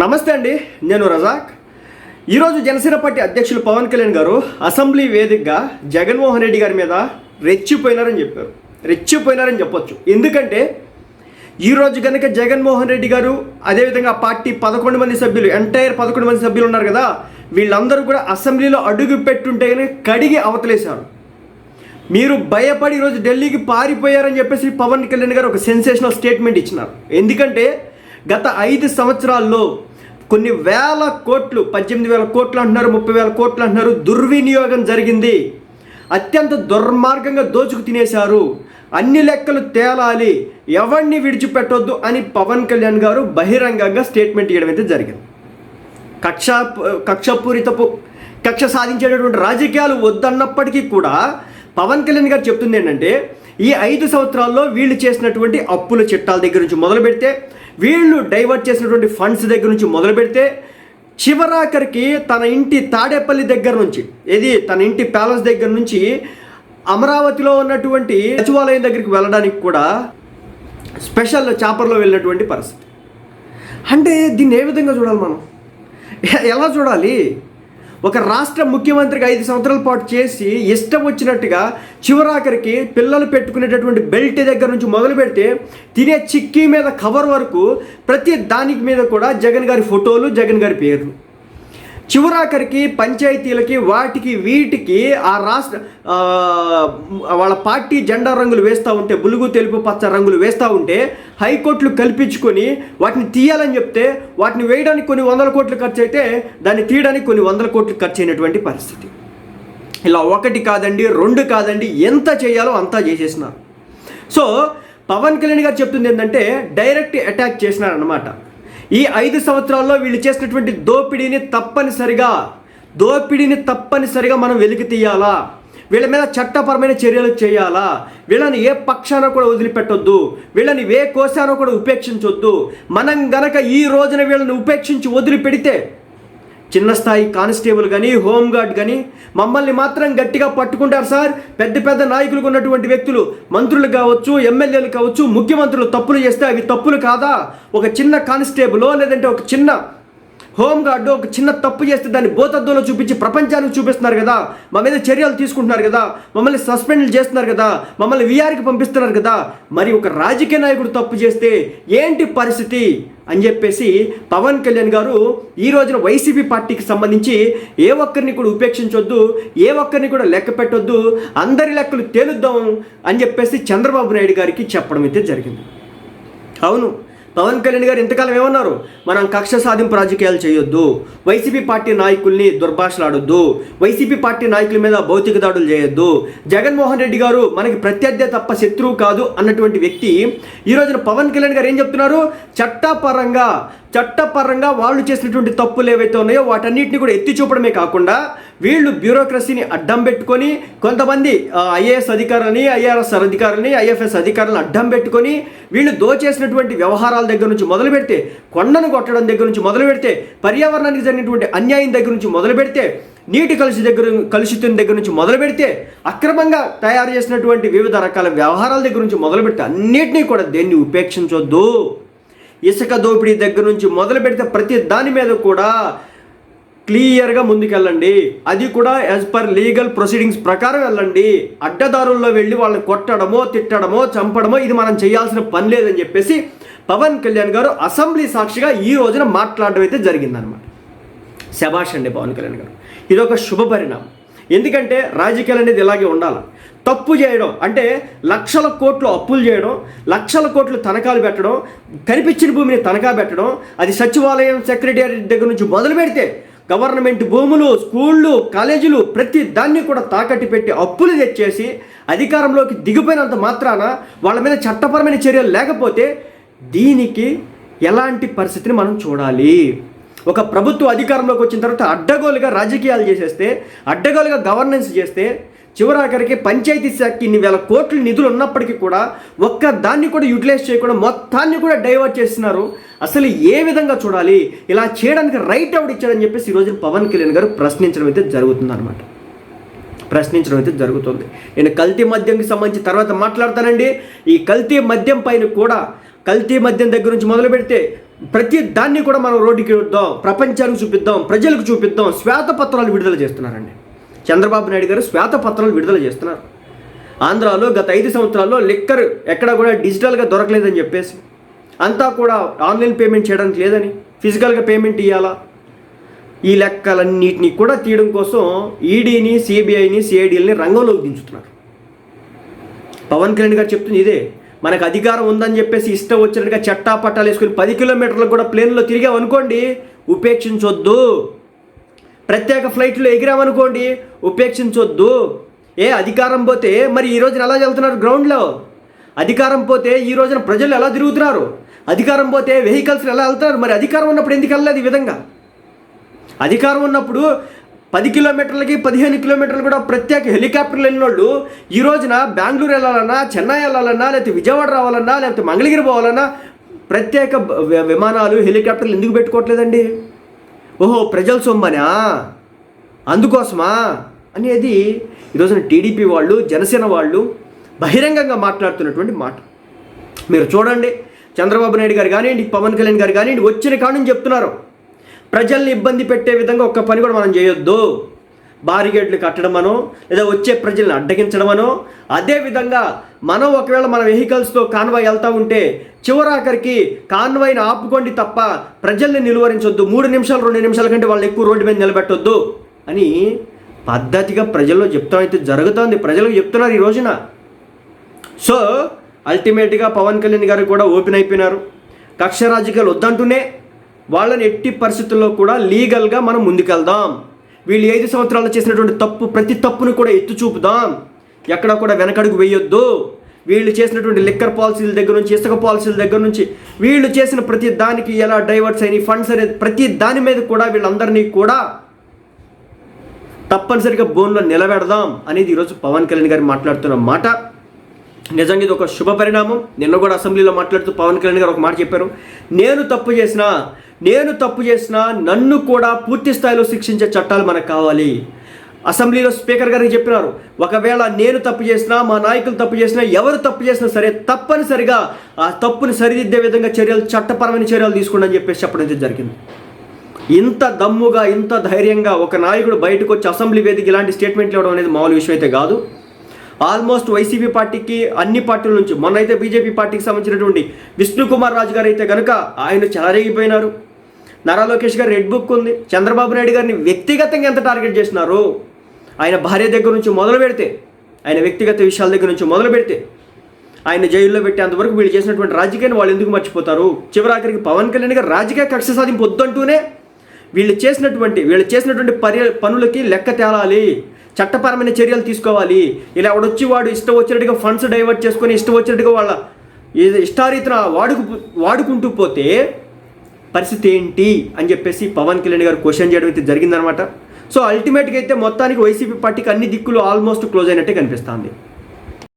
నమస్తే అండి నేను రజాక్. ఈరోజు జనసేన పార్టీ అధ్యక్షులు పవన్ కళ్యాణ్ గారు అసెంబ్లీ వేదికగా జగన్మోహన్ రెడ్డి గారి మీద రెచ్చిపోయినారని చెప్పారు. రెచ్చిపోయినారని చెప్పొచ్చు. ఎందుకంటే ఈరోజు కనుక జగన్మోహన్ రెడ్డి గారు అదేవిధంగా పార్టీ పదకొండు మంది సభ్యులు ఎంటైర్ పదకొండు మంది సభ్యులు ఉన్నారు కదా వీళ్ళందరూ కూడా అసెంబ్లీలో అడుగు పెట్టుంటే కనుక కడిగి అవతలేశారు. మీరు భయపడి ఈరోజు ఢిల్లీకి పారిపోయారని చెప్పేసి పవన్ కళ్యాణ్ గారు ఒక సెన్సేషనల్ స్టేట్మెంట్ ఇచ్చినారు. ఎందుకంటే గత ఐదు సంవత్సరాల్లో కొన్ని వేల కోట్లు పద్దెనిమిది వేల కోట్లు అంటున్నారు ముప్పై వేల కోట్లు అంటున్నారు దుర్వినియోగం జరిగింది. అత్యంత దుర్మార్గంగా దోచుకు తినేశారు. అన్ని లెక్కలు తేలాలి ఎవరిని విడిచిపెట్టొద్దు అని పవన్ కళ్యాణ్ గారు బహిరంగంగా స్టేట్మెంట్ ఇవ్వడం అయితే జరిగింది. కక్ష కక్షపూరితపు కక్ష సాధించేటటువంటి రాజకీయాలు వద్దన్నప్పటికీ కూడా పవన్ కళ్యాణ్ గారు చెప్తుంది ఏంటంటే ఈ ఐదు సంవత్సరాల్లో వీళ్ళు చేసినటువంటి అప్పుల చిట్టాల దగ్గర నుంచి మొదలు పెడితే వీళ్ళు డైవర్ట్ చేసినటువంటి ఫండ్స్ దగ్గర నుంచి మొదలు పెడితే చివరాఖరికి తన ఇంటి తాడేపల్లి దగ్గర నుంచి ఇది తన ఇంటి ప్యాలెస్ దగ్గర నుంచి అమరావతిలో ఉన్నటువంటి సచివాలయం దగ్గరికి వెళ్ళడానికి కూడా స్పెషల్ చాపర్లో వెళ్ళినటువంటి పరిస్థితి. అంటే దీన్ని ఏ విధంగా చూడాలి మనం? ఎలా చూడాలి? ఒక రాష్ట్ర ముఖ్యమంత్రిగా ఐదు సంవత్సరాల పాటు చేసి ఇష్టం వచ్చినట్టుగా చివరాఖరికి పిల్లలు పెట్టుకునేటటువంటి బెల్ట్ దగ్గర నుంచి మొదలు పెడితే తినే చిక్కీ మీద కవర్ వరకు ప్రతి దానికి మీద కూడా జగన్ గారి ఫోటోలు జగన్ గారి పేర్లు. చివరాఖరికి పంచాయతీలకి వాటికి వీటికి ఆ రాష్ట్ర వాళ్ళ పార్టీ జెండా రంగులు వేస్తూ ఉంటే బులుగు తెలుపు పచ్చ రంగులు వేస్తూ ఉంటే హైకోర్టులు కల్పించుకొని వాటిని తీయాలని చెప్తే వాటిని వేయడానికి కొన్ని వందల కోట్లు ఖర్చు అయితే దాన్ని తీయడానికి కొన్ని వందల కోట్లు ఖర్చు అయినటువంటి పరిస్థితి. ఇలా ఒకటి కాదండి రెండు కాదండి ఎంత చేయాలో అంతా చేసేసినారు. సో పవన్ కళ్యాణ్ గారు చెప్తుంది ఏంటంటే డైరెక్ట్ అటాక్ చేసినారనమాట ఈ ఐదు సంవత్సరాల్లో వీళ్ళు చేసినటువంటి దోపిడీని తప్పనిసరిగా దోపిడీని తప్పనిసరిగా మనం వెలికి తీయాలా? వీళ్ళ మీద చట్టపరమైన చర్యలు చేయాలా? వీళ్ళని ఏ పక్షాన కూడా వదిలిపెట్టొద్దు. వీళ్ళని ఏ కోశాన కూడా ఉపేక్షించొద్దు. మనం గనక ఈ రోజున వీళ్ళని ఉపేక్షించి వదిలిపెడితే చిన్న స్థాయి కానిస్టేబుల్ కానీ హోంగార్డ్ కానీ మమ్మల్ని మాత్రం గట్టిగా పట్టుకుంటారు సార్. పెద్ద పెద్ద నాయకులకు ఉన్నటువంటి వ్యక్తులు మంత్రులు కావచ్చు ఎమ్మెల్యేలు కావచ్చు ముఖ్యమంత్రులు తప్పులు చేస్తే అవి తప్పులు కాదా? ఒక చిన్న కానిస్టేబులో లేదంటే ఒక చిన్న హోంగార్డు ఒక చిన్న తప్పు చేస్తే దాన్ని బోతద్దులో చూపించి ప్రపంచానికి చూపిస్తున్నారు కదా. మా మీద చర్యలు తీసుకుంటున్నారు కదా. మమ్మల్ని సస్పెండ్ చేస్తున్నారు కదా. మమ్మల్ని విఆర్కి పంపిస్తున్నారు కదా. మరి ఒక రాజకీయ నాయకుడు తప్పు చేస్తే ఏంటి పరిస్థితి? అని చెప్పేసి పవన్ కళ్యాణ్ గారు ఈ రోజున వైసీపీ పార్టీకి సంబంధించి ఏ ఒక్కరిని కూడా ఉపేక్షించొద్దు ఏ ఒక్కరిని కూడా లెక్క పెట్టొద్దు అందరి లెక్కలు తేలుద్దాం అని చెప్పేసి చంద్రబాబు నాయుడు గారికి చెప్పడం అయితే జరిగింది. అవును. పవన్ కళ్యాణ్ గారు ఇంతకాలం ఏమన్నారు? మనం కక్ష సాధింపు రాజకీయాలు చేయొద్దు. వైసీపీ పార్టీ నాయకుల్ని దుర్భాషలాడొద్దు. వైసీపీ పార్టీ నాయకుల మీద భౌతిక దాడులు చేయొద్దు. జగన్మోహన్ రెడ్డి గారు మనకి ప్రత్యర్థి తప్ప శత్రువు కాదు అన్నటువంటి వ్యక్తి ఈ రోజున పవన్ కళ్యాణ్ గారు ఏం చెప్తున్నారు? చట్టపరంగా చట్టపరంగా వాళ్ళు చేసినటువంటి తప్పులు ఏవైతే ఉన్నాయో వాటన్నిటిని కూడా ఎత్తి చూపడమే కాకుండా వీళ్ళు బ్యూరోక్రసీని అడ్డం పెట్టుకొని కొంతమంది ఐఏఎస్ అధికారులని ఐఆర్ఎస్ అధికారులని ఐఎఫ్ఎస్ అధికారులను అడ్డం పెట్టుకొని వీళ్ళు దోచేసినటువంటి వ్యవహారాల దగ్గర నుంచి మొదలు పెడితే కొండను కొట్టడం దగ్గర నుంచి మొదలు పెడితే పర్యావరణానికి జరిగినటువంటి అన్యాయం దగ్గర నుంచి మొదలు పెడితే నీటి కలుషి దగ్గర కలుషితం దగ్గర నుంచి మొదలు పెడితే అక్రమంగా తయారు చేసినటువంటి వివిధ రకాల వ్యవహారాల దగ్గర నుంచి మొదలు పెడితే అన్నిటినీ కూడా దేన్ని ఉపేక్షించొద్దు. ఇసుక దోపిడీ దగ్గర నుంచి మొదలు పెడితే ప్రతి దాని మీద కూడా క్లియర్గా ముందుకెళ్ళండి. అది కూడా యాజ్ పర్ లీగల్ ప్రొసీడింగ్స్ ప్రకారం వెళ్ళండి. అడ్డదారుల్లో వెళ్ళి వాళ్ళని కొట్టడమో తిట్టడమో చంపడమో ఇది మనం చేయాల్సిన పని లేదని చెప్పేసి పవన్ కళ్యాణ్ గారు అసెంబ్లీ సాక్షిగా ఈ రోజున మాట్లాడడం అయితే జరిగిందనమాట శభాష్ అండి పవన్ కళ్యాణ్ గారు. ఇది ఒక శుభ పరిణామం. ఎందుకంటే రాజకీయాలు అనేది ఇలాగే ఉండాలి. తప్పు చేయడం అంటే లక్షల కోట్లు అప్పులు చేయడం లక్షల కోట్లు తనఖాలు పెట్టడం కనిపించిన భూమిని తనఖా పెట్టడం అది సచివాలయం సెక్రటేరియట్ దగ్గర నుంచి మొదలు పెడితే గవర్నమెంట్ భూములు స్కూళ్ళు కాలేజీలు ప్రతి దాన్ని కూడా తాకట్టు పెట్టి అప్పులు తెచ్చేసి అధికారంలోకి దిగిపోయినంత మాత్రాన వాళ్ళ మీద చట్టపరమైన చర్యలు లేకపోతే దీనికి ఎలాంటి పరిస్థితిని మనం చూడాలి? ఒక ప్రభుత్వ అధికారంలోకి వచ్చిన తర్వాత అడ్డగోలుగా రాజకీయాలు చేసేస్తే అడ్డగోలుగా గవర్నెన్స్ చేస్తే చివరాఖరికి పంచాయతీ శాఖకి ఇన్ని వేల కోట్ల నిధులు ఉన్నప్పటికీ కూడా ఒక్క దాన్ని కూడా యూటిలైజ్ చేయకుండా మొత్తాన్ని కూడా డైవర్ట్ చేస్తున్నారు. అసలు ఏ విధంగా చూడాలి? ఇలా చేయడానికి రైట్ ఎవడు ఇచ్చాడని చెప్పేసి ఈరోజు పవన్ కళ్యాణ్ గారు ప్రశ్నించడం అయితే జరుగుతుంది అనమాట ప్రశ్నించడం అయితే జరుగుతుంది. నేను కల్తీ మద్యంకి సంబంధించి తర్వాత మాట్లాడతానండి. ఈ కల్తీ మద్యం పైన కూడా కల్తీ మద్యం దగ్గర నుంచి మొదలు పెడితే ప్రతి దాన్ని కూడా మనం రోడ్డుకి వద్దాం ప్రపంచానికి చూపిద్దాం ప్రజలకు చూపిద్దాం శ్వేతపత్రాలు విడుదల చేస్తున్నారండి. చంద్రబాబు నాయుడు గారు శ్వేతపత్రాలు విడుదల చేస్తున్నారు. ఆంధ్రాలో గత ఐదు సంవత్సరాల్లో లిక్కర్ ఎక్కడ కూడా డిజిటల్గా దొరకలేదని చెప్పేసి అంతా కూడా ఆన్లైన్ పేమెంట్ చేయడానికి లేదని ఫిజికల్గా పేమెంట్ ఇవ్వాలా ఈ లెక్కలన్నిటిని కూడా తీయడం కోసం ఈడీని సిబిఐని సిఐడిఎల్ని రంగంలోకి దించుతున్నారు. పవన్ కళ్యాణ్ గారు చెప్తుంది ఇదే మనకు అధికారం ఉందని చెప్పేసి ఇష్టం వచ్చినట్టుగా చట్టా పట్టాలు వేసుకుని పది కిలోమీటర్లకు కూడా ప్లేన్లో తిరిగామనుకోండి ఉపేక్షించొద్దు. ప్రత్యేక ఫ్లైట్లో ఎగిరామనుకోండి ఉపేక్షించొద్దు. ఏ అధికారం పోతే మరి ఈ రోజున ఎలా వెళ్తున్నారు గ్రౌండ్లో? అధికారం పోతే ఈ రోజున ప్రజలు ఎలా తిరుగుతున్నారు? అధికారం పోతే వెహికల్స్ ఎలా వెళ్తున్నారు? మరి అధికారం ఉన్నప్పుడు ఎందుకు వెళ్ళలేదు ఈ విధంగా? అధికారం ఉన్నప్పుడు పది కిలోమీటర్లకి పదిహేను కిలోమీటర్లు కూడా ప్రత్యేక హెలికాప్టర్లు వెళ్ళిన వాళ్ళు ఈ రోజున బెంగళూరు వెళ్ళాలన్నా చెన్నై వెళ్ళాలన్నా లేకపోతే విజయవాడ రావాలన్నా లేకపోతే మంగళగిరి పోవాలన్నా ప్రత్యేక బ- విమానాలు హెలికాప్టర్లు ఎందుకు పెట్టుకోవట్లేదండి? ఓహో ప్రజల సొమ్మనా? అందుకోసమా? అనేది ఈరోజున టీడీపీ వాళ్ళు జనసేన వాళ్ళు బహిరంగంగా మాట్లాడుతున్నటువంటి మాట. మీరు చూడండి చంద్రబాబు నాయుడు గారు కానివ్వండి పవన్ కళ్యాణ్ గారు కానివ్వండి వచ్చిన కానుంచి చెప్తున్నారు. ప్రజల్ని ఇబ్బంది పెట్టే విధంగా ఒక్క పని కూడా మనం చేయొద్దు. బారిగేట్లు కట్టడమనో లేదా వచ్చే ప్రజల్ని అడ్డగించడమనో అదేవిధంగా మనం ఒకవేళ మన వెహికల్స్తో కాన్వాయ్ వెళ్తా ఉంటే చివరాఖరికి కాన్వాయ్ని ఆపుకోండి తప్ప ప్రజల్ని నిలువరించొద్దు. మూడు నిమిషాలు రెండు నిమిషాల కంటే వాళ్ళని ఎక్కువ రోడ్డు మీద నిలబెట్టొద్దు అని పద్ధతిగా ప్రజల్లో చెప్తా అయితే జరుగుతోంది. ప్రజలకు చెప్తున్నారు ఈ రోజున. సో అల్టిమేట్గా పవన్ కళ్యాణ్ గారు కూడా ఓపెన్ అయిపోయినారు. కక్ష రాజకీయాలు వద్దంటూనే వాళ్ళని ఎట్టి పరిస్థితుల్లో కూడా లీగల్గా మనం ముందుకెళ్దాం. వీళ్ళు ఐదు సంవత్సరాలు చేసినటువంటి తప్పు ప్రతి తప్పును కూడా ఎత్తు చూపుదాం. ఎక్కడ కూడా వెనకడుగు వేయొద్దు. వీళ్ళు చేసినటువంటి లిక్కర్ పాలసీల దగ్గర నుంచి ఇసుక పాలసీల దగ్గర నుంచి వీళ్ళు చేసిన ప్రతి దానికి ఎలా డైవర్ట్స్ అయినాయి ఫండ్స్ అనేది ప్రతి దాని మీద కూడా వీళ్ళందరినీ కూడా తప్పనిసరిగా బోన్లో నిలబెడదాం అనేది ఈరోజు పవన్ కళ్యాణ్ గారు మాట్లాడుతున్న మాట. నిజంగా ఇది ఒక శుభ పరిణామం. నిన్న కూడా అసెంబ్లీలో మాట్లాడుతూ పవన్ కళ్యాణ్ గారు ఒక మాట చెప్పారు. నేను తప్పు చేసినా నేను తప్పు చేసినా నన్ను కూడా పూర్తి స్థాయిలో శిక్షించే చట్టాలు మనకు కావాలి. అసెంబ్లీలో స్పీకర్ గారికి చెప్పినారు. ఒకవేళ నేను తప్పు చేసినా మా నాయకులు తప్పు చేసినా ఎవరు తప్పు చేసినా సరే తప్పనిసరిగా ఆ తప్పుని సరిదిద్దే విధంగా చర్యలు చట్టపరమైన చర్యలు తీసుకోండి అని చెప్పేసి చెప్పడం జరిగింది. ఇంత దమ్ముగా ఇంత ధైర్యంగా ఒక నాయకుడు బయటకు వచ్చి అసెంబ్లీ వేదిక ఇలాంటి స్టేట్మెంట్లు ఇవ్వడం అనేది మామూలు విషయం అయితే కాదు. ఆల్మోస్ట్ వైసీపీ పార్టీకి అన్ని పార్టీల నుంచి మొన్న అయితే బీజేపీ పార్టీకి సంబంధించినటువంటి విష్ణు కుమార్ రాజు గారు అయితే కనుక ఆయన చెలరేగిపోయినారు. నారా లోకేష్ గారు రెడ్ బుక్ ఉంది. చంద్రబాబు నాయుడు గారిని వ్యక్తిగతంగా ఎంత టార్గెట్ చేసినారు ఆయన భార్య దగ్గర నుంచి మొదలు పెడితే ఆయన వ్యక్తిగత విషయాల దగ్గర నుంచి మొదలు పెడితే ఆయన జైల్లో పెట్టేంతవరకు వీళ్ళు చేసినటువంటి రాజకీయాన్ని వాళ్ళు ఎందుకు మర్చిపోతారు? చివరాఖరికి పవన్ కళ్యాణ్ గారు రాజకీయ కక్ష సాధింపు వద్దంటూనే వీళ్ళు చేసినటువంటి వీళ్ళు చేసినటువంటి పరి పనులకి లెక్క తేలాలి. చట్టపరమైన చర్యలు తీసుకోవాలి. ఇలా వాడొచ్చి వాడు ఇష్టం వచ్చినట్టుగా ఫండ్స్ డైవర్ట్ చేసుకొని ఇష్టం వచ్చినట్టుగా వాళ్ళ ఇది ఇష్టారీతన వాడుకు వాడుకుంటూ పోతే పరిస్థితి ఏంటి అని చెప్పేసి పవన్ కళ్యాణ్ గారు క్వశ్చన్ చేయడం అయితే జరిగిందనమాట సో అల్టిమేట్గా అయితే మొత్తానికి వైసీపీ పార్టీకి అన్ని దిక్కులు ఆల్మోస్ట్ క్లోజ్ అయినట్టే కనిపిస్తుంది.